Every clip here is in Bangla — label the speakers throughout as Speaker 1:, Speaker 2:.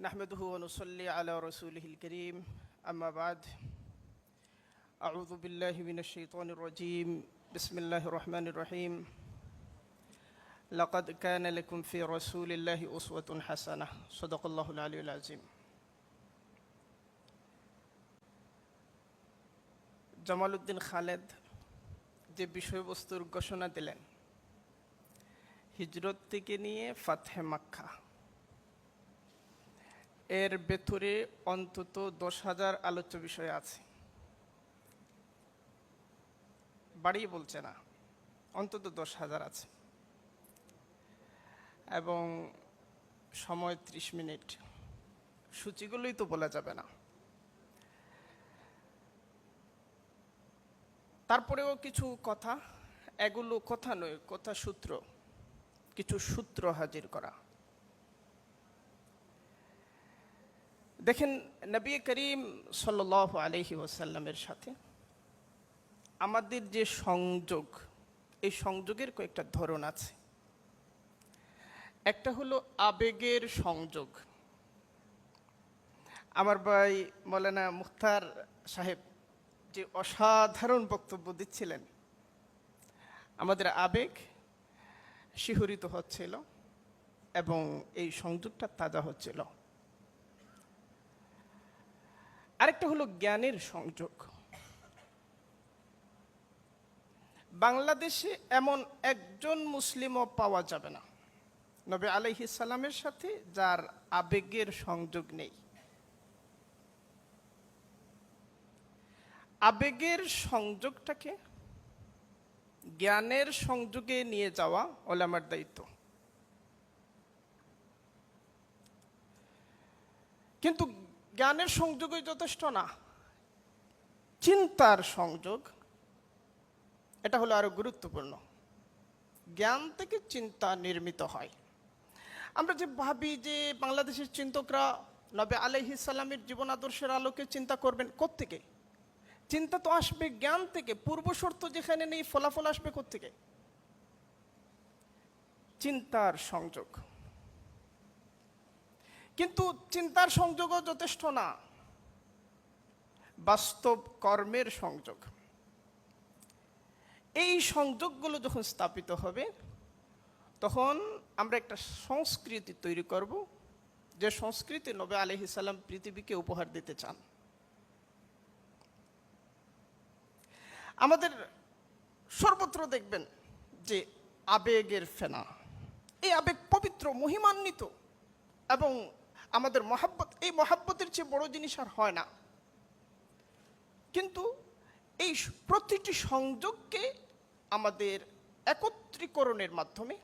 Speaker 1: نحمده ونصلي على رسوله الكريم أما بعد أعوذ بالله من الشيطان الرجيم بسم الله الرحمن الرحيم لقد كان لكم في رسول الله أسوة حسنة صدق الله العلي العظيم জামাল উদ্দিন খালেদ যে বিষয়বস্তুর ঘোষণা দিলেন হিজরত থেকে নিয়ে ফাতহে মাক্কা এর ভেতরে অন্তত দশ হাজার আলোচ্য বিষয় আছে। বাড়িয়ে বলছে না, অন্তত দশ হাজার আছে। এবং সময় ত্রিশ মিনিট, সূচিগুলোই তো বলা যাবে না। তারপরেও কিছু কথা, এগুলো কথা নয়, কথা সূত্র, কিছু সূত্র হাজির করা। দেখেন, নবী করিম সাল আলহি ওসাল্লামের সাথে আমাদের যে সংযোগ, এই সংযোগের কয়েকটা ধরন আছে। একটা হলো আবেগের সংযোগ। আমার ভাই মৌলানা মুখতার সাহেব যে অসাধারণ বক্তব্য দিচ্ছিলেন, আমাদের আবেগ শিহরিত হচ্ছিল এবং এই সংযোগটা তাজা হচ্ছিল। আরেকটা হলো জ্ঞানের সংযোগ। বাংলাদেশে এমন একজন মুসলিমও পাওয়া যাবে না। নবে আলহি সালামের সাথে যার আবেগের সংযোগ নেই। আবেগের সংযোগটাকে জ্ঞানের সংযোগে নিয়ে যাওয়া ওলামার দায়িত্ব। কিন্তু জ্ঞানের সংযোগই যথেষ্ট না, চিন্তার সংযোগ, এটা হলো আরও গুরুত্বপূর্ণ। জ্ঞান থেকে চিন্তা নির্মিত হয়। আমরা যে ভাবি যে বাংলাদেশের চিন্তকরা নবে আলহি সাল্লামের জীবন আদর্শের আলোকে চিন্তা করবেন কোত্থেকে? চিন্তা তো আসবে জ্ঞান থেকে পূর্ব শর্ত যেখানে নেই, ফলাফল আসবে কোত্থেকে? চিন্তার সংযোগ। কিন্তু চিন্তার সংযোগও যথেষ্ট না। বাস্তব কর্মের সংযোগ। এই সংযোগগুলো যখন স্থাপিত হবে, তখন আমরা একটা সংস্কৃতি তৈরি করব, যে সংস্কৃতি নবে আলহি সাল্লাম পৃথিবীকে উপহার দিতে চান। আমাদের সর্বত্র দেখবেন যে আবেগের ফেনা। এই আবেগ পবিত্র, মহিমান্বিত এবং আমাদের মহাব্বত, এই মহাব্বতের চেয়ে বড় জিনিস আর হয় না। কিন্তু এই প্রতিটি সংযোগকে আমাদের একত্রীকরণের মাধ্যমে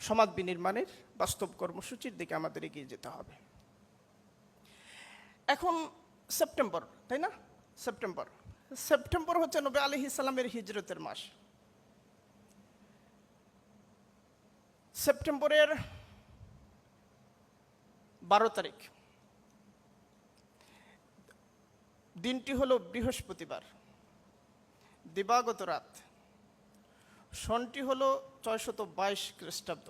Speaker 1: সমাজ বিনির্মাণের বাস্তব কর্মসূচির দিকে আমাদের এগিয়ে যেতে হবে। এখন সেপ্টেম্বর, তাই না? সেপ্টেম্বর। সেপ্টেম্বর হচ্ছে নবে আলহি ইসলামের হিজরতের মাস। সেপ্টেম্বরের বারো তারিখ। দিনটি হলো বৃহস্পতিবার, দিবাগত রাত। সনটি হলো ছয়শত বাইশ খ্রিস্টাব্দ।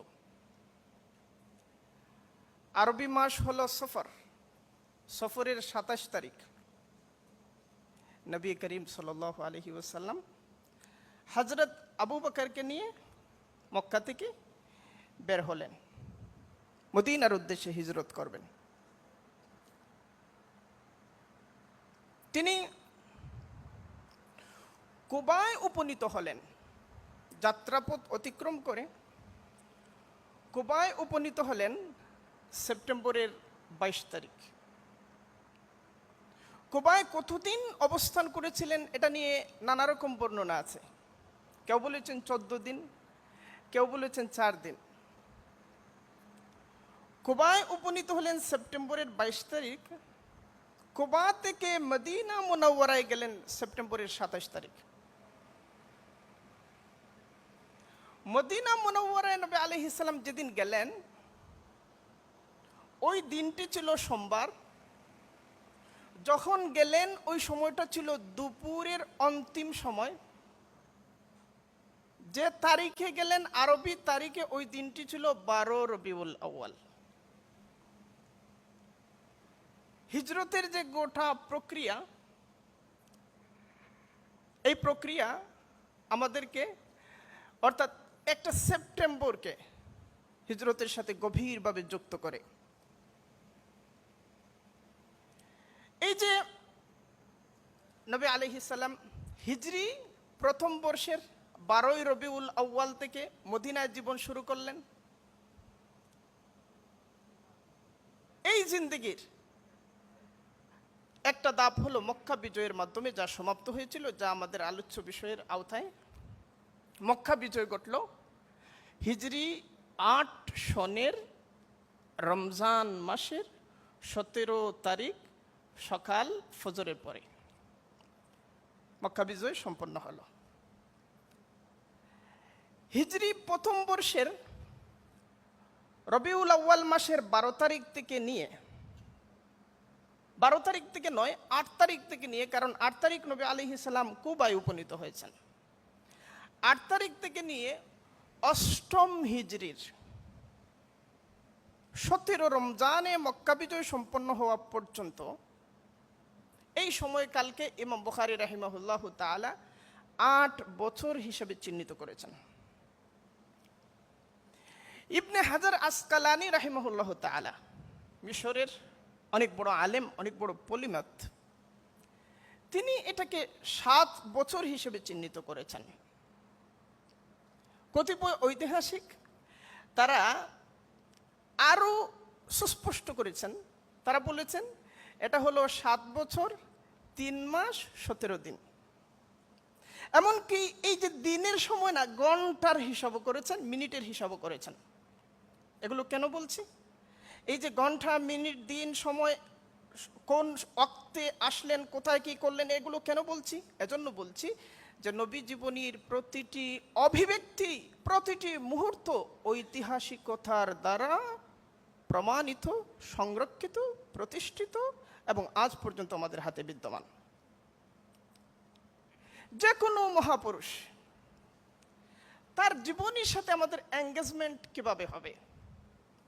Speaker 1: আরবি মাস হলো সফর, সফরের সাতাশ তারিখ। নবী করিম সাল আলহি ওসাল্লাম হজরত আবু বকরকে নিয়ে মক্কা থেকে বের হলেন। মদিনার উদ্দেশ্যে হিজরত করবেন। তিনি কুবায় উপনীত হলেন, যাত্রাপথ অতিক্রম করে। কুবায় উপনীত হলেন সেপ্টেম্বরের বাইশ তারিখ। কুবায় কতদিন অবস্থান করেছিলেন এটা নিয়ে নানা রকম বর্ণনা আছে। কেউ বলেছেন চোদ্দ দিন, কেউ বলেছেন চার দিন। কুবায় উপনীত হলেন সেপ্টেম্বরের বাইশ তারিখ কুবা থেকে মদিনা মোনাওয়ারায় গেলেন সেপ্টেম্বরের সাতাশ তারিখ। মদিনা মোনাওয়ারায় নবী আলহ ইসলাম যেদিন গেলেন, ওই দিনটি ছিল সোমবার। যখন গেলেন, ওই সময়টা ছিল দুপুরের অন্তিম সময়। যে তারিখে গেলেন আরবি তারিখে ওই দিনটি ছিল বারো রবিউল আউয়াল। হিজরতের যে গোটা প্রক্রিয়া, এই প্রক্রিয়া আমাদেরকে, অর্থাৎ একটা সেপ্টেম্বরকে হিজরতের সাথে গভীরভাবে যুক্ত করে। এই যে নবী আলহিসাল্লাম হিজরি প্রথম বর্ষের বারোই রবিউল আউ্য়াল থেকে মদিনায় জীবন শুরু করলেন। এই জিন্দিগির একটা দাপ হলো মক্কা বিজয়ের মাধ্যমে যা সমাপ্ত হয়েছিল, যা আমাদের আলোচ্য বিষয়ের আওতায়। মক্কা বিজয় ঘটল হিজরি আট সনের রমজান মাসের সতেরো তারিখ সকাল ফজরের পরে। মক্কা বিজয় সম্পন্ন হল। হিজরি প্রথম বর্ষের রবিউল আউ্য়াল মাসের বারো তারিখ থেকে নিয়ে বারো তারিখ থেকে নয়, আট তারিখ থেকে নিয়ে, কারণ আট তারিখ নবী আলি ইসালাম কুবায় উপনীত হয়েছেন। আট তারিখ থেকে নিয়ে অষ্টম হিজরির সতেরো রমজানে মক্কা বিজয় সম্পন্ন হওয়া পর্যন্ত এই সময়কালকে ইমাম বুখারি রাহিমাহুল্লাহ তাআলা আট বছর হিসেবে চিহ্নিত করেছেন। ইবনে হাজার আসকালানি রাহিমাহুল্লাহ তাআলা মিশরের অনেক বড় আলেম, অনেক বড় পলিমাত। তিনি এটাকে সাত বছর হিসেবে চিহ্নিত করেছেন। কতিপয় ঐতিহাসিক তারা আরও সুস্পষ্ট করেছেন। তারা বলেছেন, এটা হলো সাত বছর, তিন মাস, সতেরো দিন। এমনকি এই যে দিনের সময় না, ঘণ্টার হিসাবও করেছেন, মিনিটের হিসাবও করেছেন। এগুলো কেন বলছি? এই যে ঘণ্টা মিনিট, দিন, সময়, কোন অক্তে আসলেন, কোথায় কি করলেন, এগুলো কেন বলছি? এজন্য বলছি যে নবী জীবনীর প্রতিটি অভিব্যক্তি, প্রতিটি মুহূর্ত ঐতিহাসিকতার দ্বারা প্রমাণিত, সংরক্ষিত, প্রতিষ্ঠিত এবং আজ পর্যন্ত আমাদের হাতে বিদ্যমান। যে কোনো মহাপুরুষ, তার জীবনীর সাথে আমাদের এঙ্গেজমেন্ট কীভাবে হবে?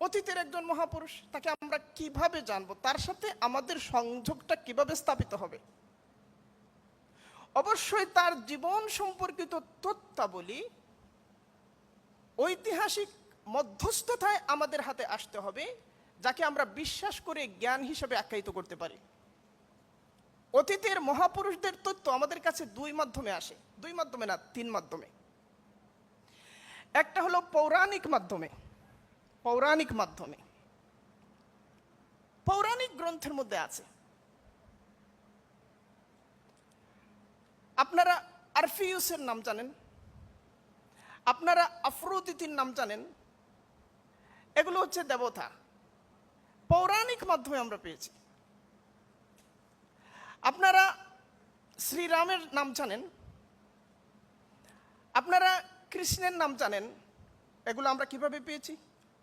Speaker 1: অতীতের একজন মহাপুরুষ, তাকে আমরা কীভাবে জানব? তার সাথে আমাদের সংযোগটা কীভাবে স্থাপিত হবে? অবশ্যই তার জীবন সম্পর্কিত তথ্যাবলী ঐতিহাসিক মধ্যস্থতায় আমাদের হাতে আসতে হবে, যাকে আমরা বিশ্বাস করে জ্ঞান হিসেবে আখ্যায়িত করতে পারি। অতীতের মহাপুরুষদের তথ্য আমাদের কাছে দুই মাধ্যমে আসে। দুই মাধ্যমে না, তিন মাধ্যমে। একটা হলো পৌরাণিক মাধ্যমে। পৌরাণিক মাধ্যমে। পৌরাণিক গ্রন্থের মধ্যে আছে। আপনারা আরফিউসের নাম জানেন। আপনারা আফ্রোদিতির নাম জানেন। এগুলো হচ্ছে দেবতা। পৌরাণিক মাধ্যমে আমরা পেয়েছি। আপনারা শ্রীরামের নাম জানেন। আপনারা কৃষ্ণের নাম জানেন। এগুলো আমরা কীভাবে পেয়েছি?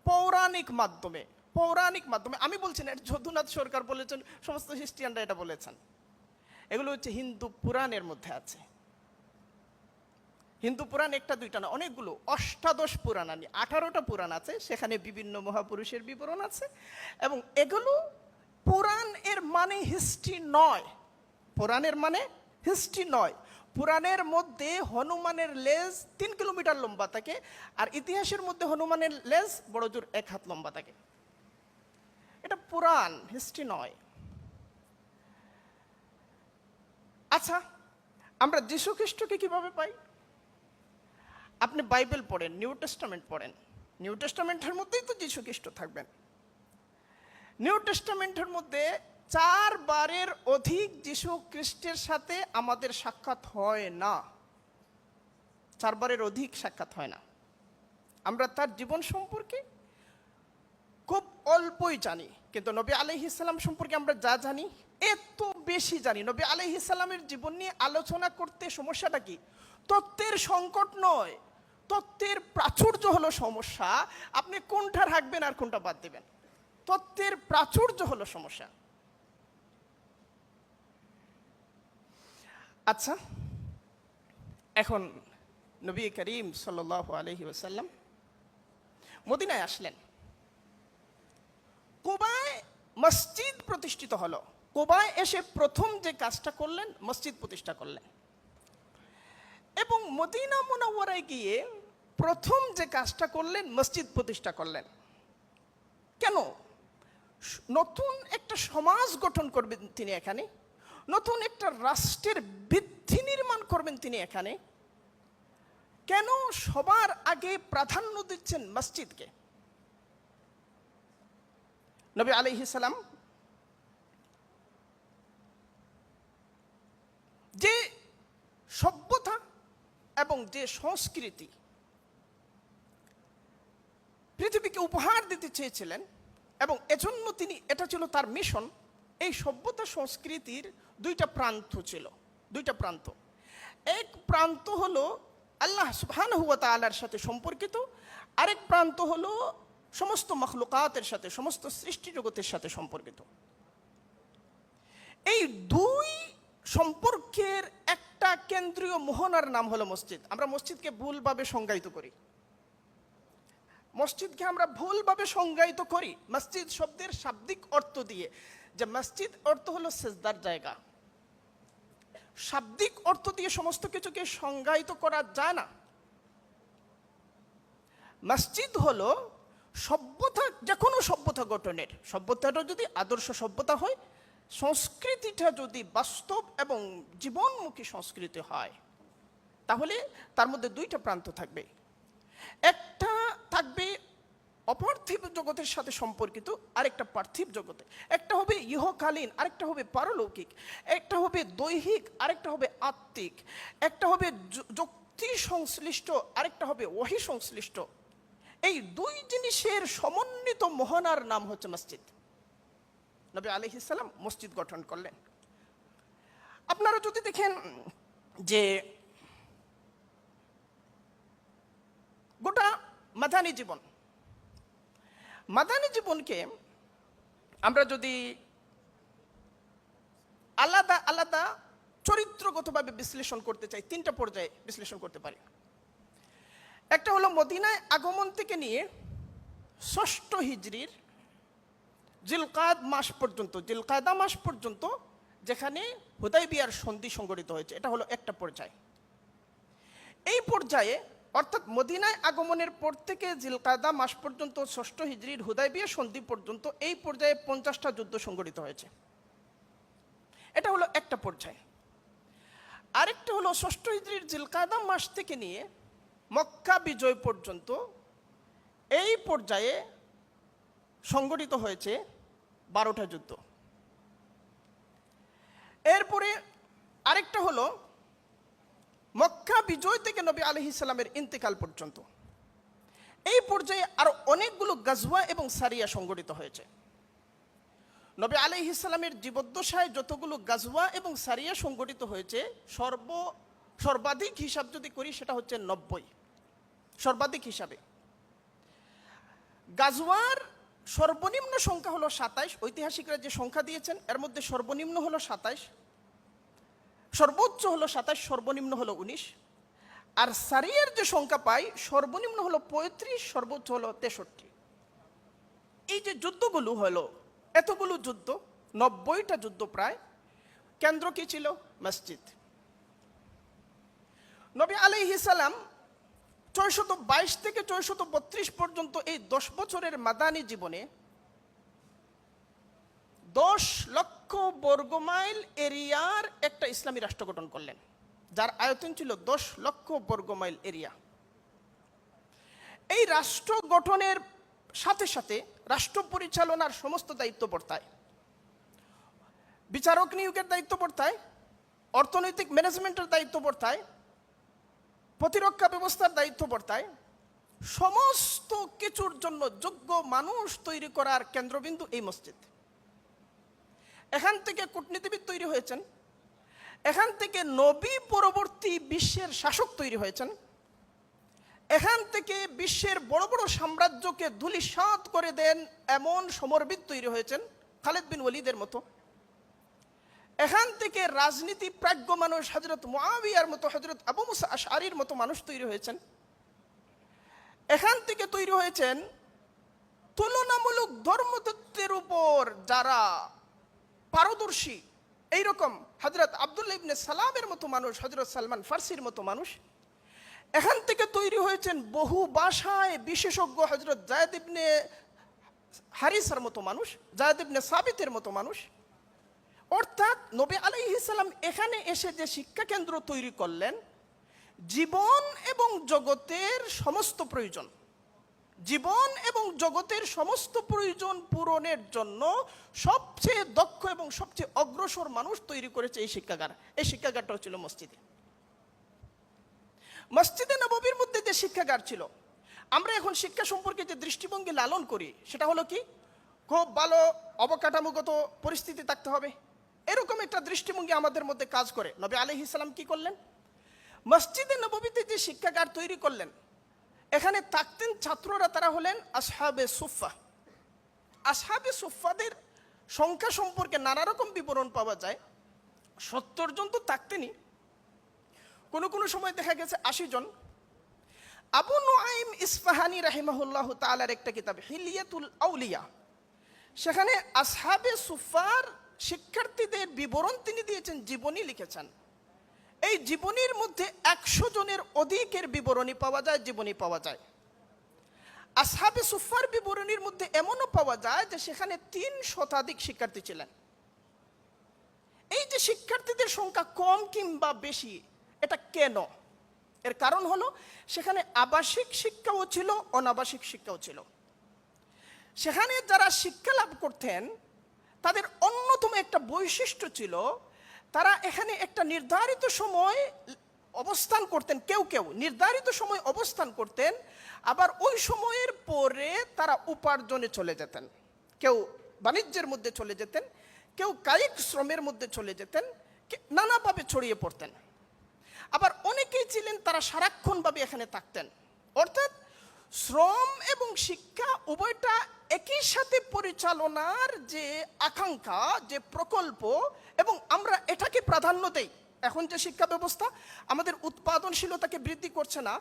Speaker 1: পৌরাণিক মাধ্যমে পৌরাণিক মাধ্যমে, আমি বলছি না যদুনাথ সরকার বলেছেন, সমস্ত হিস্ট্রিয়ানরা এটা বলেছেন। এগুলো হচ্ছে হিন্দু পুরাণের মধ্যে আছে। হিন্দু পুরাণ একটা, দুইটা না, অনেকগুলো, অষ্টাদশ পুরাণ আনি আঠারোটা পুরাণ আছে, সেখানে বিভিন্ন মহাপুরুষের বিবরণ আছে, এবং এগুলো পুরাণ এর মানে হিস্ট্রি নয়। পুরাণের মানে হিস্ট্রি নয়। পুরাণের মধ্যে হনুমানের লেজ তিন কিলোমিটার লম্বা থাকে, আর ইতিহাসের মধ্যে হনুমানের লেজ বড় জোর এক হাত লম্বা থাকে। এটা পুরাণ হিস্ট্রি নয়। আচ্ছা আমরা যীশু খ্রিস্টকে কীভাবে পাই? আপনি বাইবেল পড়েন, নিউ টেস্টামেন্ট পড়েন। নিউ টেস্টামেন্টের মধ্যেই তো যীশু খ্রিস্ট থাকবেন। নিউ টেস্টামেন্টের মধ্যে চারবারের অধিক যীশু খ্রিস্টের সাথে আমাদের সাক্ষাৎ হয় না। চারবারের অধিক সাক্ষাৎ হয় না। আমরা তার জীবন সম্পর্কে খুব অল্পই জানি, কিন্তু নবী আলহি সম্পর্কে আমরা যা জানি, এত বেশি জানি। নবী আলহি জীবন নিয়ে আলোচনা করতে সমস্যাটা কি? তত্ত্বের সংকট নয়, তত্ত্বের প্রাচুর্য হলো সমস্যা। আপনি কোনটা রাখবেন আর কোনটা বাদ দেবেন? তত্ত্বের প্রাচুর্য হলো সমস্যা। আচ্ছা। এখন নবী করিম সাল্লাহ আলহি ওসাল্লাম মদিনায় আসলেন। কোবায় মসজিদ প্রতিষ্ঠিত হলো। কোবায় এসে প্রথম যে কাজটা করলেন, মসজিদ প্রতিষ্ঠা করলেন। এবং মদিনা মোনাওয়ারায় গিয়ে প্রথম যে কাজটা করলেন, মসজিদ প্রতিষ্ঠা করলেন। কেন? নতুন একটা সমাজ গঠন করবেন তিনি এখানে। নতুন একটা রাষ্ট্রের বৃদ্ধি নির্মাণ করবেন তিনি এখানে। কেন সবার আগে প্রাধান্য দিচ্ছেন মসজিদকে? নবী আলাইহিস সালাম যে সভ্যতা এবং যে সংস্কৃতি পৃথিবীকে উপহার দিতে চেয়েছিলেন এবং এজন্য তিনি, এটা ছিল তার মিশন এই সভ্যতা সংস্কৃতির দুইটা প্রান্ত ছিল, দুইটা প্রান্ত। এক প্রান্ত হলো আল্লাহ সুবহানাহু ওয়া তাআলার সাথে সম্পর্কিত, আরেক প্রান্ত হলো সমস্ত মখলুকাতের সাথে, সমস্ত সৃষ্টি জগতের সাথে সম্পর্কিত। এই দুই সম্পর্কের একটা কেন্দ্রীয় মোহনার নাম হলো মসজিদ। আমরা মসজিদকে ভুলভাবে সংজ্ঞায়িত করি। মসজিদকে আমরা ভুলভাবে সংজ্ঞায়িত করি, মসজিদ শব্দের শাব্দিক অর্থ দিয়ে। যে মসজিদ অর্থ হলো সেজদার জায়গা। শাব্দিক অর্থ দিয়ে সমস্ত কিছুকে সংজ্ঞায়িত করা যায় না। মসজিদ হলো সভ্যতা যে কোনো সভ্যতা গঠনের। সভ্যতাটা যদি আদর্শ সভ্যতা হয়, সংস্কৃতিটা যদি বাস্তব এবং জীবনমুখী সংস্কৃতি হয়, তাহলে তার মধ্যে দুইটা প্রান্ত থাকবে। একটা থাকবে অপার্থিব জগতের সাথে সম্পর্কিত আরেকটা পার্থিব জগতে। একটা হবে ইহকালীন, আরেকটা হবে পারলৌকিক। একটা হবে দৈহিক, আরেকটা হবে আত্মিক। একটা হবে যুক্তি সংশ্লিষ্ট আরেকটা হবে ওহি সংশ্লিষ্ট এই দুই জিনিসের সমন্বিত মোহনার নাম হচ্ছে মসজিদ। নবী আলহিসাল্লাম মসজিদ গঠন করলেন। আপনারা যদি দেখেন যে গোটা মাদানী জীবন মাদানী জীবনকে আমরা যদি আলাদা আলাদা চরিত্রগতভাবে বিশ্লেষণ করতে চাই, তিনটা পর্যায়ে বিশ্লেষণ করতে পারি। একটা হলো মদিনায় আগমন থেকে নিয়ে ষষ্ঠ হিজড়ির জিলকাদ মাস পর্যন্ত জিলকাদা মাস পর্যন্ত যেখানে হুদাই বিয়ার সন্ধি সংগঠিত হয়েছে। এটা হলো একটা পর্যায়। এই পর্যায়ে অর্থাৎ মদিনায় আগমনের পর থেকে জিলকাদা মাস পর্যন্ত ষষ্ঠ হিজড়ির হুদাইবিয়া সন্ধি পর্যন্ত এই পর্যায়ে পঞ্চাশটা যুদ্ধ সংগঠিত হয়েছে। এটা হলো একটা পর্যায়। আরেকটা হলো ষষ্ঠ হিজড়ির জিলকাদা মাস থেকে নিয়ে মক্কা বিজয় পর্যন্ত এই পর্যায়ে সংগঠিত হয়েছে বারোটা যুদ্ধ। এরপরে আরেকটা হলো মক্কা বিজয় থেকে নবী আলহি ইসলামের ইন্তেকাল পর্যন্ত। এই পর্যায়ে আরও অনেকগুলো গাজওয়া এবং সারিয়া সংগঠিত হয়েছে। নবী আলহি ইসলামের জীবদ্দশায় যতগুলো গাজওয়া এবং সারিয়া সংগঠিত হয়েছে, সর্ব, সর্বাধিক হিসাব যদি করি সেটা হচ্ছে নব্বই। সর্বাধিক হিসাবে। গাজওয়ার সর্বনিম্ন সংখ্যা হলো সাতাইশ, ঐতিহাসিকরা যে সংখ্যা দিয়েছেন, এর মধ্যে সর্বনিম্ন হলো সাতাইশ। সর্বোচ্চ হলো সাতাশ, সর্বনিম্ন হলো উনিশ। আর সারিয়ার যে সংখ্যা পাই, সর্বনিম্ন হলো পঁয়ত্রিশ, সর্বোচ্চ হলো তেষট্টি। এই যে যুদ্ধগুলো হলো, এতগুলো যুদ্ধ, নব্বইটা যুদ্ধ প্রায়, কেন্দ্র কি ছিল? মসজিদ। নবী আলাইহিসাল্লাম ছয়শত বাইশ থেকে ছয়শত বত্রিশ পর্যন্ত এই দশ বছরের মাদানী জীবনে দশ লক্ষ বর্গমাইল এরিয়ার একটা ইসলামী রাষ্ট্র গঠন করলেন, যার আয়তন ছিল দশ লক্ষ বর্গমাইল এরিয়া। এই রাষ্ট্র গঠনের সাথে সাথে রাষ্ট্র পরিচালনার সমস্ত দায়িত্ব বর্তায়। বিচারক নিয়োগের দায়িত্ব বর্তায়, অর্থনৈতিক ম্যানেজমেন্টের দায়িত্ব বর্তায়, প্রতিরক্ষা ব্যবস্থার দায়িত্ব বর্তায়। সমস্ত কিছুর জন্য যোগ্য মানুষ তৈরি করার কেন্দ্রবিন্দু এই মসজিদ। এখান থেকে কূটনীতিবিদ তৈরি হয়েছেন। এখান থেকে নবী পরবর্তী বিশ্বের শাসক তৈরি হয়েছেন। এখান থেকে বিশ্বের বড় বড় সাম্রাজ্যকে ধুলিসাৎ করে দেন এমন সমরবিদ তৈরি হয়েছেন, খালেদ বিন ওলিদের মতো। এখান থেকে রাজনীতি প্রাজ্ঞ মানুষ হজরত মুআবিয়ার মতো হজরত আবু মুসা আশারির মতো মানুষ তৈরি হয়েছেন। এখান থেকে তৈরি হয়েছেন তুলনামূলক ধর্মতত্ত্বের উপর যারা পারদর্শী। এইরকম হজরত আবদুল্লাহ ইবনে সালামের মতো মানুষ হজরত সালমান ফার্সির মতো মানুষ, এখান থেকে তৈরি হয়েছেন বহু ভাষায় বিশেষজ্ঞ হজরত জায়দ ইবনে হারিসার মতো মানুষ জায়দ ইবনে সাবিতের মতো মানুষ। অর্থাৎ নবী আলাইহিসাল্লাম এখানে এসে যে শিক্ষা কেন্দ্র তৈরি করলেন, জীবন এবং জগতের সমস্ত প্রয়োজন। জীবন এবং জগতের সমস্ত প্রয়োজন পূরণের জন্য সবচেয়ে দক্ষ এবং সবচেয়ে অগ্রসর মানুষ তৈরি করেছে এই শিক্ষাগার। এই শিক্ষাগারটা ছিল মসজিদে। মসজিদে নববীর মধ্যে যে শিক্ষাগার ছিল, আমরা এখন শিক্ষা সম্পর্কে যে দৃষ্টিভঙ্গি লালন করি, সেটা হলো কি? খুব ভালো অবকাঠামোগত পরিস্থিতি থাকতে হবে। এরকম একটা দৃষ্টিভঙ্গি আমাদের মধ্যে কাজ করে। নবী আলহি ইসলাম কি করলেন? মসজিদে নববীতে যে শিক্ষাগার তৈরি করলেন এখানে থাকতেন ছাত্ররা তারা হলেন আসহাবে সুফা আসহাবে সুফাদের সংখ্যা সম্পর্কে নানা রকম বিবরণ পাওয়া যায়। সত্তর জন তো থাকতেনই। কোনো কোনো সময় দেখা গেছে আশি জন। আবু নোয়াইম ইসফাহানি রাহিমাহুল্লাহ তালার একটা কিতাব, হিলিয়াতুল আউলিয়া। সেখানে আসহাবে সুফার শিক্ষার্থীদের বিবরণ তিনি দিয়েছেন, জীবনী লিখেছেন। এই জীবনীর মধ্যে একশো জনের অধিকের বিবরণী পাওয়া যায়, জীবনী পাওয়া যায়। আসহাবে সুফার বিবরণীর মধ্যে এমনও পাওয়া যায় যে সেখানে তিন শতাধিক শিক্ষার্থী ছিলেন। এই যে শিক্ষার্থীদের সংখ্যা কম কিংবা বেশি, এটা কেন? এর কারণ হলো, সেখানে আবাসিক শিক্ষাও ছিল, অনাবাসিক শিক্ষাও ছিল। সেখানে যারা শিক্ষা লাভ করতেন, তাদের অন্যতম একটা বৈশিষ্ট্য ছিল তারা এখানে একটা নির্ধারিত সময় অবস্থান করতেন, কেউ কেউ নির্ধারিত সময় অবস্থান করতেন, আবার ওই সময়ের পরে তারা উপার্জনে চলে যেতেন। কেউ বাণিজ্যের মধ্যে চলে যেতেন, কেউ কায়িক শ্রমের মধ্যে চলে যেতেন নানাভাবে ছড়িয়ে পড়তেন। আবার অনেকেই ছিলেন তারা সারাক্ষণভাবে এখানে থাকতেন। অর্থাৎ শ্রম এবং শিক্ষা উভয়টা একই সাথে পরিচালনার যে আকাঙ্ক্ষা, যে প্রকল্প এবং আমরা এটাকে প্রাধান্য দেই। এখন যে শিক্ষা ব্যবস্থা, আমাদের উৎপাদনশীলতাকে বৃদ্ধি করছে না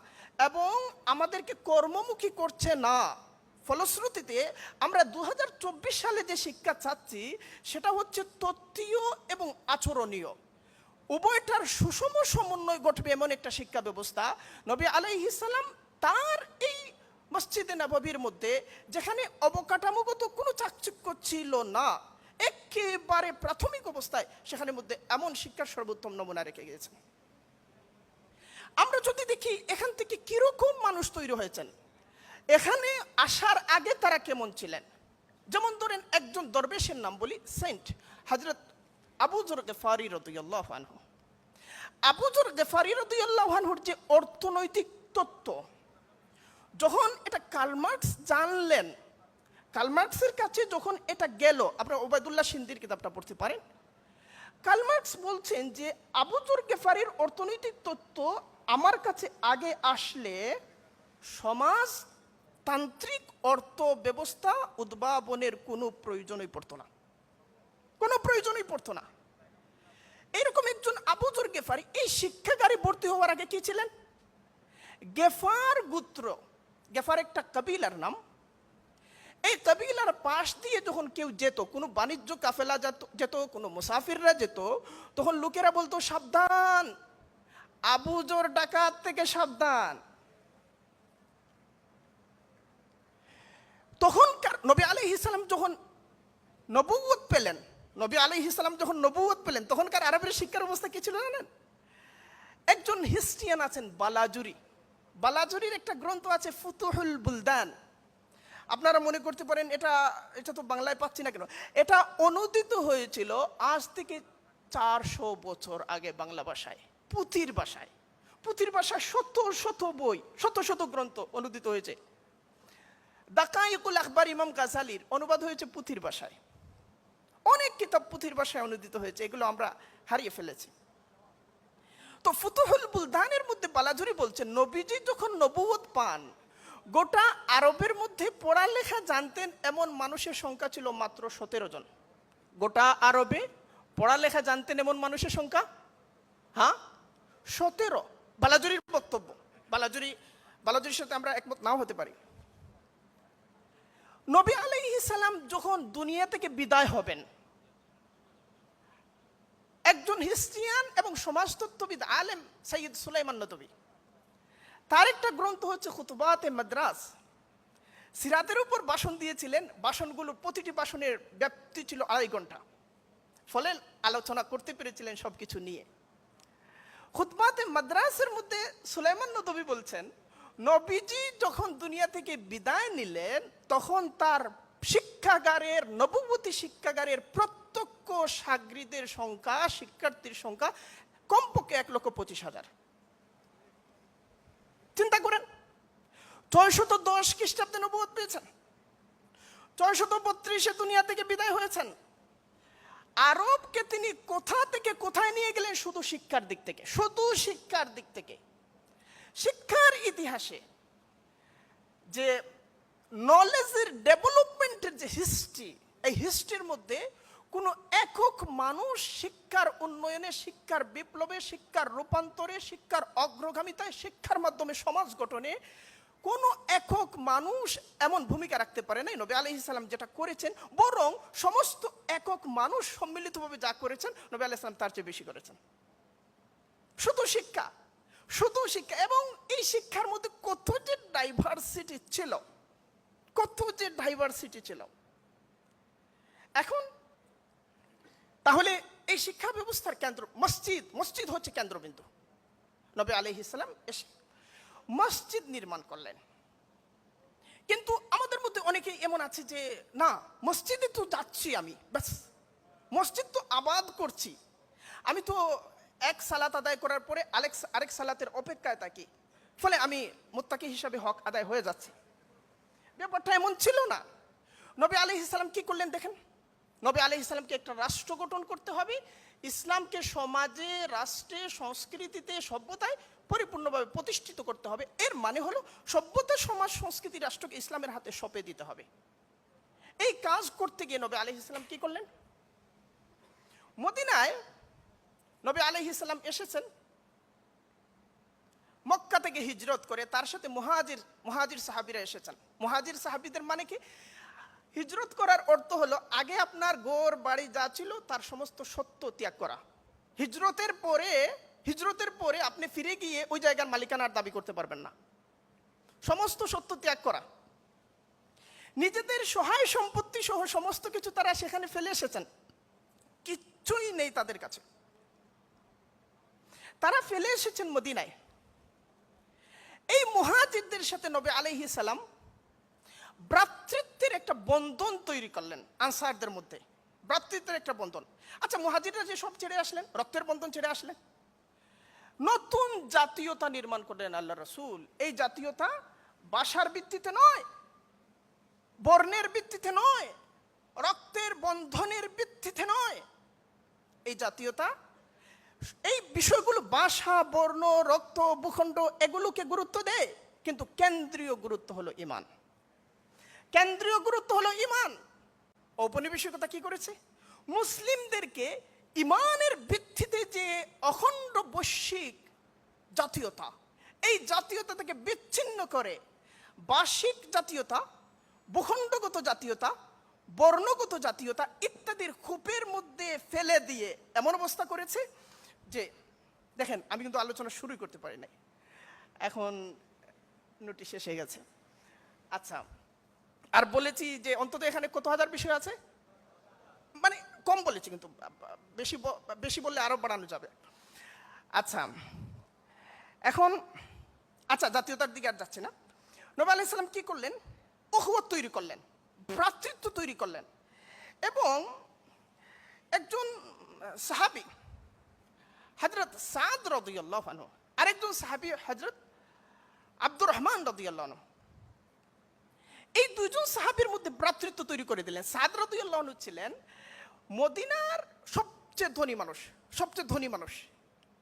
Speaker 1: এবং আমাদেরকে কর্মমুখী করছে না। ফলশ্রুতিতে আমরা দু হাজার চব্বিশ সালে যে শিক্ষা চাচ্ছি, সেটা হচ্ছে তত্ত্বীয় এবং আচরণীয়। উভয়টার সুষম সমন্বয় ঘটবে এমন একটা শিক্ষা ব্যবস্থা নবী আলাইহিসাল্লাম তার এই মসজিদে নববীর মধ্যে যেখানে অবকাঠামোগত কোনো চাকচিক্য ছিল না, একেবারে প্রাথমিক অবস্থায় সেখানে মধ্যে এমন শিক্ষার সর্বোত্তম নমুনা রেখে গিয়েছেন আমরা যদি দেখি এখান থেকে কীরকম মানুষ তৈরি হয়েছেন, এখানে আসার আগে তারা কেমন ছিলেন? যেমন ধরেন একজন দরবেশের নাম বলি সেন্ট হজরত আবুজর গেফারি রদুল্লাহ আনহু। আবুজর গেফারি আনহুর যে অর্থনৈতিক তত্ত্ব যখন এটা কালমার্কস জানলেন কালমার্কসের কাছে যখন এটা গেল, আপনার ওবায়দুল্লাহ সিন্দির কিতাবটা পড়তে পারেন কালমার্কস বলছেন যে আবুজর গেফারির অর্থনৈতিক তত্ত্ব আমার কাছে আগে আসলে সমাজ তান্ত্রিক অর্থ ব্যবস্থা উদ্ভাবনের কোনো প্রয়োজনই পড়তো না। কোনো প্রয়োজনই পড়তো না। এরকম একজন আবুজর গেফারি এই শিক্ষাগারে ভর্তি হওয়ার আগে কি ছিলেন? গেফার গুত্র। গেফার একটা কবিলার নাম। এই কবিলার পাশ দিয়ে যখন কেউ যেত, কোনো বাণিজ্য কাফেলা যেত কোনো মুসাফিররা যেত, তখন লোকেরা বলতো, সাবধান! আবুজোর ডাকাত থেকে সাবধান! তখনকার নবী আলী ইসলাম যখন নবুয়ত পেলেন, নবী আলী ইসলাম যখন নবুয়ত পেলেন, তখনকার আরবের শিক্ষার অবস্থা কি ছিল জানেন? একজন হিস্ট্রিয়ান আছেন, বালাজুরি। বালাজুরির একটা গ্রন্থ আছে ফুতুহুল বুলদান। আপনারা মনে করতে পারেন এটা এটা তো বাংলায় পাচ্ছি না কেন? এটা অনুদিত হয়েছিল আজ থেকে চারশো বছর আগে বাংলা ভাষায়, পুঁথির ভাষায়। পুঁথির ভাষায় শত শত বই, শত শত গ্রন্থ অনুদিত হয়েছে। দাকাইকুল আকবর ইমাম গাজালির অনুবাদ হয়েছে পুঁথির ভাষায়। অনেক কিতাব পুঁথির ভাষায় অনুদিত হয়েছে, এগুলো আমরা হারিয়ে ফেলেছি। তো ফুতুহুল বুলদানের মধ্যে বালাজুরি বলছেন, নবীজি যখন নবুয়ত পান, গোটা আরবের মধ্যে পড়ালেখা জানতেন এমন মানুষের সংখ্যা ছিল মাত্র সতেরো জন। গোটা আরবে পড়ালেখা জানতেন এমন মানুষের সংখ্যা? হ্যাঁ? সতেরো। বালাজুরির বক্তব্য। বালাজুরি বালাজুরির সাথে আমরা একমত নাও হতে পারি। নবী সালাম যখন দুনিয়া থেকে বিদায় হবেন একজন হিস্ট্রিয়ান এবং সমাজতত্ত্ববিদ আলেম সৈয়দ সুলাইমান নদবী তার একটা গ্রন্থ হচ্ছে খুতবাতে মাদ্রাস। সিরাতের উপর বাসন দিয়েছিলেন বাসনগুলোর প্রতিটি বাসনের ব্যাপ্তি ছিল আড়াই ঘণ্টা। ফলে আলোচনা করতে পেরেছিলেন সবকিছু নিয়ে। খুতবাতে মাদ্রাসের মধ্যে সুলাইমান নদবী বলছেন, নবীজি যখন দুনিয়া থেকে বিদায় নিলেন, তখন তার শিক্ষাগারের, নববতী শিক্ষাগারের প্রত্যক্ষ সাগরিদের সংখ্যা, শিক্ষার্থীর সংখ্যা কমপক্ষে এক লক্ষ পঁচিশ হাজার। চিন্তা করেন, ছয়শত দশ খ্রিস্টাব্দে নবুয়ত পেয়েছেন, ছয়শত বত্রিশে দুনিয়া থেকে বিদায় হয়েছেন। আরবকে তিনি কোথা থেকে কোথায় নিয়ে গেলেন? শুধু শিক্ষার দিক থেকে, শুধু শিক্ষার দিক থেকে। শিক্ষার ইতিহাসে যে নলেজের ডেভেলপমেন্টের যে হিস্ট্রি এই হিস্ট্রির মধ্যে কোনো একক মানুষ শিক্ষার উন্নয়নে, শিক্ষার বিপ্লবে, শিক্ষার রূপান্তরে, শিক্ষার অগ্রগামিতায়, শিক্ষার মাধ্যমে সমাজ গঠনে কোনো একক মানুষ এমন ভূমিকা রাখতে পারে নাই। নবী আলি ইসলাম যেটা করেছেন, বরং সমস্ত একক মানুষ সম্মিলিতভাবে যা করেছেন, নবী আলি ইসলাম তার চেয়ে বেশি করেছেন। শুধু শিক্ষা শুধু শিক্ষা, এবং এই শিক্ষার মধ্যে কত যে ডাইভার্সিটি ছিল? কত যে ডাইভার্সিটি ছিল। এখন, তাহলে এই শিক্ষা ব্যবস্থার কেন্দ্র, মসজিদ মসজিদ হচ্ছে কেন্দ্রবিন্দু। নবী আলি ইসলাম এসে মসজিদ নির্মাণ করলেন। কিন্তু আমাদের মধ্যে অনেকেই এমন আছে যে, না, মসজিদে তো যাচ্ছি আমি, ব্যাস। মসজিদ তো আবাদ করছি। আমি তো এক সালাত আদায় করার পরে আরেক আরেক সালাতের অপেক্ষায় থাকি। ফলে আমি মোত্তাকি হিসাবে হক আদায় হয়ে যাচ্ছি। ব্যাপারটা এমন ছিল না। নবী আলি ইসলাম কি করলেন দেখেন? নবী আলি ইসলামকে একটা রাষ্ট্র গঠন করতে হবে। ইসলামকে সমাজে, রাষ্ট্রে, সংস্কৃতিতে, সভ্যতায় পরিপূর্ণভাবে প্রতিষ্ঠিত করতে হবে। এর মানে হলো সভ্যতা, সমাজ, সংস্কৃতি, রাষ্ট্রকে ইসলামের হাতে সঁপে দিতে হবে। এই কাজ করতে গিয়ে নবী আলি ইসলাম কি করলেন? মদিনায় নবী আলি ইসলাম এসেছেন। মক্কা থেকে হিজরত করে তার সাথে মহাজির মহাজির সাহাবিরা এসেছেন। মহাজির সাহাবিদের মানে কি? হিজরত করার অর্থ হলো আগে আপনার গোর বাড়ি যা ছিল তার সমস্ত সত্য ত্যাগ করা। হিজরতের পরে হিজরতের পরে আপনি ফিরে গিয়ে ওই জায়গার মালিকানার দাবি করতে পারবেন না। সমস্ত সত্য ত্যাগ করা। নিজেদের সহায় সম্পত্তি সহ সমস্ত কিছু তারা সেখানে ফেলে এসেছেন। কিচ্ছুই নেই তাদের কাছে। তারা ফেলে এসেছেন মদিনায়। এই মুহাজিরদের সাথে নবী আলাইহি সালাম ভ্রাতৃত্বের একটা বন্ধন তৈরি করলেন আনসারদের মধ্যে। ভ্রাতৃত্বের একটা বন্ধন। আচ্ছা মুহাজিররা যে সব ছেড়ে আসলেন? রক্তের বন্ধন ছেড়ে আসলেন? নতুন জাতীয়তা নির্মাণ করলেন আল্লাহ রসুল। এই জাতীয়তা বাসার ভিত্তিতে নয়, বর্ণের ভিত্তিতে নয়, রক্তের বন্ধনের ভিত্তিতে নয়। এই জাতীয়তা এই বিষয়গুলো ভাষা বর্ণ, রক্ত, ভূখণ্ড এগুলোকে গুরুত্ব দেয়, কিন্তু কেন্দ্রীয় গুরুত্ব হলো ইমান। কেন্দ্রীয় গুরুত্ব হলো ইমান। ঔপনিবেশিকতা কি করেছে? মুসলিমদেরকে ইমানের ভিত্তিতে যে অখণ্ড বৈশ্বিক জাতীয়তা, এই জাতীয়তা থেকে বিচ্ছিন্ন করে বার্ষিক জাতীয়তা, ভূখণ্ডগত জাতীয়তা, বর্ণগত জাতীয়তা ইত্যাদির খুপের মধ্যে ফেলে দিয়ে এমন অবস্থা করেছে যে, দেখেন, আমি কিন্তু আলোচনা শুরুই করতে পারি নাই। এখন নোটিশ শেষ হয়ে গেছে। আচ্ছা আর বলেছি যে অন্তত এখানে কত হাজার বিষয় আছে? মানে কম বলেছি কিন্তু বেশি বেশি বললে আরও বাড়ানো যাবে। আচ্ছা এখন আচ্ছা জাতীয়তার দিকে আর যাচ্ছে না। নবী আলাইসাল্লাম কী করলেন? ওহুয়ত তৈরি করলেন, ভ্রাতৃত্ব তৈরি করলেন। এবং একজন সাহাবি হজরত সাদ রদিয়াল্লাহ আনহু। আরেকজন সাহাবি হজরত আব্দুর রহমান রদিয়াল্লাহ আনহু। এই দুজন সাহাবির মধ্যে ভ্রাতৃত্ব তৈরি করে দিলেন। সাদ রদিয়াল্লাহ আনহু ছিলেন মদিনার সবচেয়ে ধনী মানুষ, সবচেয়ে ধনী মানুষ।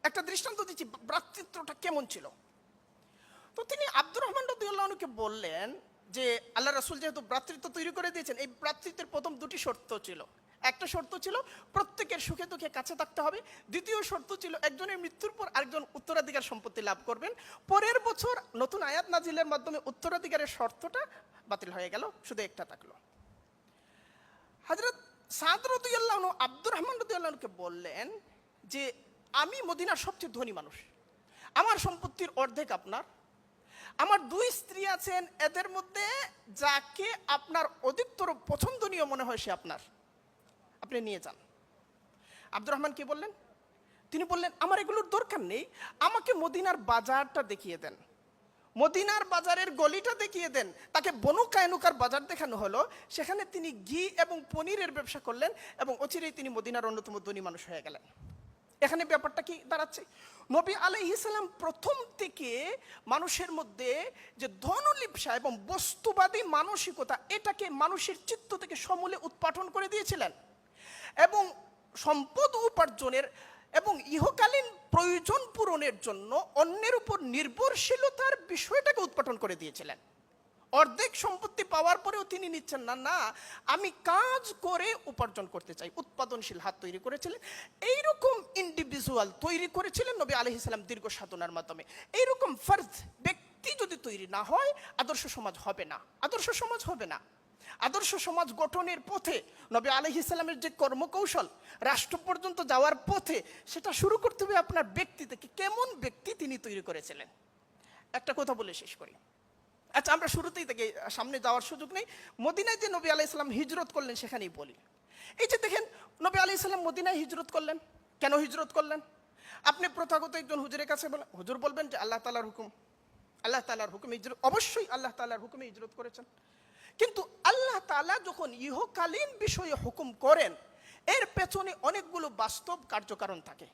Speaker 1: একটা দৃষ্টান্ত দিচ্ছি, ভ্রাতৃত্বটা কেমন ছিল? তো তিনি আব্দুর রহমান রদিউল্লাহকে বললেন যে আল্লাহ রাসুল যেহেতু ভ্রাতৃত্ব তৈরি করে দিয়েছেন, এই ভ্রাতৃত্বের প্রথম দুটি শর্ত ছিল। একটা শর্ত ছিল, প্রত্যেকের সুখে দুঃখে কাছে থাকতে হবে। দ্বিতীয় শর্ত ছিল, একজনের মৃত্যুর পর আরেকজন উত্তরাধিকার সম্পত্তি লাভ করবেন। পরের বছর নতুন আয়াত নাজিলের মাধ্যমে উত্তরাধিকারের শর্তটা বাতিল হয়ে গেল, শুধু একটা থাকল। হজরত সাদ রতুল্লাহ আব্দুর রহমান রতুল্লাহকে বললেন যে, আমি মদিনার সবচেয়ে ধনী মানুষ। আমার সম্পত্তির অর্ধেক আপনার। আমার দুই স্ত্রী আছেন, এদের মধ্যে যাকে আপনার অধিকতর পছন্দনীয় মনে হয় সে আপনার। আপনি নিয়ে যান। আব্দুর রহমান কি বললেন? তিনি বললেন, আমার এগুলোর দরকার নেই। আমাকে মদিনার বাজারটা দেখিয়ে দেন। মদিনার বাজারের গলিটা দেখিয়ে দেন। তাকে বনু কায়নুকার বাজার দেখানো হলো। সেখানে তিনি ঘি এবং পনিরের ব্যবসা করলেন এবং অচিরেই তিনি মদিনার অন্যতম ধনী মানুষ হয়ে গেলেন। এখানে ব্যাপারটা কি দাঁড়াচ্ছে? নবী আলাইহিসাল্লাম প্রথম থেকে মানুষের মধ্যে যে ধনলিপসা এবং বস্তুবাদী মানসিকতা, এটাকে মানুষের চিত্ত থেকে সমূলে উৎপাটন করে দিয়েছিলেন। এবং সম্পদ উপার্জনের এবং ইহকালীন প্রয়োজন পূরণের জন্য অন্যের উপর নির্ভরশীলতার বিষয়টাকে উৎপাটন করে দিয়েছিলেন। অর্ধেক সম্পত্তি পাওয়ার পরেও তিনি নিচ্ছেন, না না, আমি কাজ করে উপার্জন করতে চাই। উৎপাদনশীল হাত তৈরি করেছিলেন। এইরকম ইন্ডিভিজুয়াল তৈরি করেছিলেন নবী আলহ ইসলাম দীর্ঘ সাধনার মাধ্যমে। এইরকম ফার্জ ব্যক্তি যদি তৈরি না হয়, আদর্শ সমাজ হবে না। আদর্শ সমাজ হবে না। আদর্শ সমাজ গঠনের পথে নবী আলহ ইসলামের যে কর্মকৌশল, রাষ্ট্র পর্যন্ত যাওয়ার পথে সেটা শুরু করতে হবে আপনার ব্যক্তি থেকে। কেমন ব্যক্তি তিনি তৈরি করেছিলেন? একটা কথা বলে শেষ করি। আচ্ছা আমরা শুরুতেই থেকে সামনে যাওয়ার সুযোগ নেই। মদিনায় যে নবী আলাই ইসলাম হিজরত করলেন, সেখানেই বলি। এই যে দেখেন, নবী আলাই ইসলাম মদিনায় হিজরত করলেন। কেন হিজরত করলেন? আপনি প্রথাগত একজন হুজুরের কাছে বলেন হুজুর বলবেন যে আল্লাহ তালার হুকুম। আল্লাহ তালার হুকুম হিজরত, অবশ্যই আল্লাহ তালার হুকুমে হিজরত করেছেন। কিন্তু আল্লাহ তালা যখন ইহকালীন বিষয়ে হুকুম করেন, এর পেছনে অনেকগুলো বাস্তব কার্যকারণ থাকে।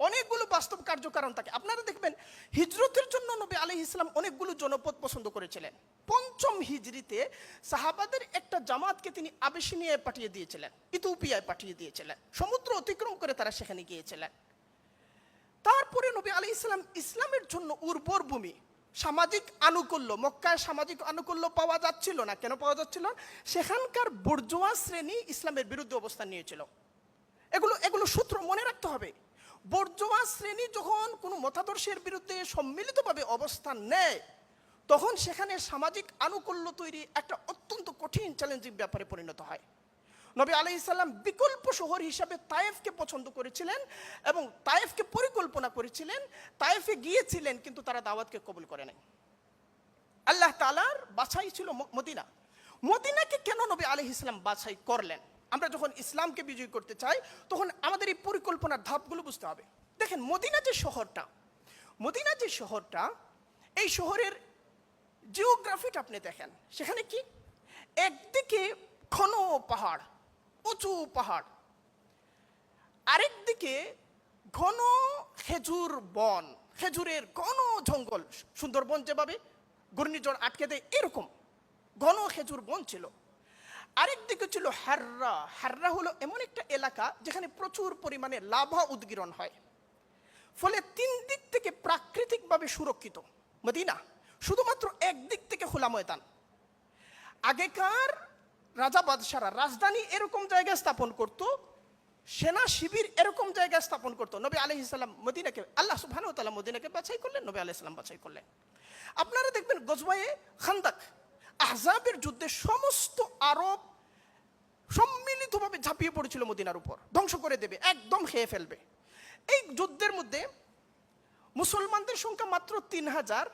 Speaker 1: অনেকগুলো বাস্তব কার্যকারণ থাকে। আপনারা দেখবেন, হিজরতের জন্য নবী আলী ইসলাম অনেকগুলো জনপদ পছন্দ করেছিলেন। পঞ্চম হিজরিতে সাহাবাদের একটা জামাতকে তিনি আবেশিনিয়ায় পাঠিয়ে দিয়েছিলেন, ইথিওপিয়ায় পাঠিয়ে দিয়েছিলেন, সমুদ্র অতিক্রম করে তারা সেখানে গিয়েছিলেন। তারপরে নবী আলী ইসলাম ইসলামের জন্য উর্বর ভূমি সামাজিক আনুকূল্য মক্কায় সামাজিক আনুকূল্য পাওয়া যাচ্ছিল না। কেন পাওয়া যাচ্ছিল? সেখানকার বুর্জোয়া শ্রেণি ইসলামের বিরুদ্ধে অবস্থান নিয়েছিল। এগুলো এগুলো সূত্র মনে রাখতে হবে। বর্জোয়া শ্রেণি যখন কোনো মতাদর্শের বিরুদ্ধে সম্মিলিতভাবে অবস্থান নেয়, তখন সেখানে সামাজিক আনুকূল্য তৈরি একটা অত্যন্ত কঠিন চ্যালেঞ্জিং ব্যাপারে পরিণত হয়। নবী আলি ইসাল্লাম বিকল্প শহর হিসাবে তায়েফকে পছন্দ করেছিলেন এবং তায়েফকে পরিকল্পনা করেছিলেন, তায়েফে গিয়েছিলেন, কিন্তু তারা দাওয়াতকে কবুল করে নাই। আল্লাহ তালার বাছাই ছিল মদিনা। মদিনাকে কেন নবী আলি ইসলাম বাছাই করলেন? আমরা যখন ইসলামকে বিজয়ী করতে চাই, তখন আমাদের এই পরিকল্পনার ধাপগুলো বুঝতে হবে। দেখেন, মদিনা যে শহরটা, মদিনা যে শহরটা, এই শহরের জিওগ্রাফিটা আপনি দেখেন। সেখানে কি? একদিকে ঘন পাহাড় উঁচু পাহাড়। আরেকদিকে ঘন খেজুর বন, খেজুরের ঘন জঙ্গল, সুন্দরবন যেভাবে ঘূর্ণিঝড় আটকে দেয় এরকম ঘন খেজুর বন ছিল। আরেকদিকে ছিল হাররা। হাররা হলো এমন একটা এলাকা যেখানে প্রচুর পরিমাণে লাভা উদ্গীরণ হয়। ফলে তিন দিক থেকে প্রাকৃতিকভাবে সুরক্ষিত মদিনা, শুধুমাত্র একদিক থেকে খোলা ময়দান। আগেকার রাজা বাদশারা রাজধানী এরকম জায়গায় স্থাপন করত, সেনা শিবির এরকম জায়গায় স্থাপন করতো। নবী আলহ ইসলাম মদিনাকে, আল্লাহ সুবহান তালা মদিনাকে বাছাই করলেন, নবী আলহ ইসলাম বাছাই করলেন। আপনারা দেখবেন গজবায়ে খান্দাক, আহজাবের যুদ্ধে সমস্ত আরব সম্মিলিতভাবে ঝাঁপিয়ে পড়েছিল মদিনার উপর, ধ্বংস করে দেবে, একদম খেয়ে ফেলবে। এই যুদ্ধের মধ্যে মুসলমানদের সংখ্যা মাত্র তিন হাজার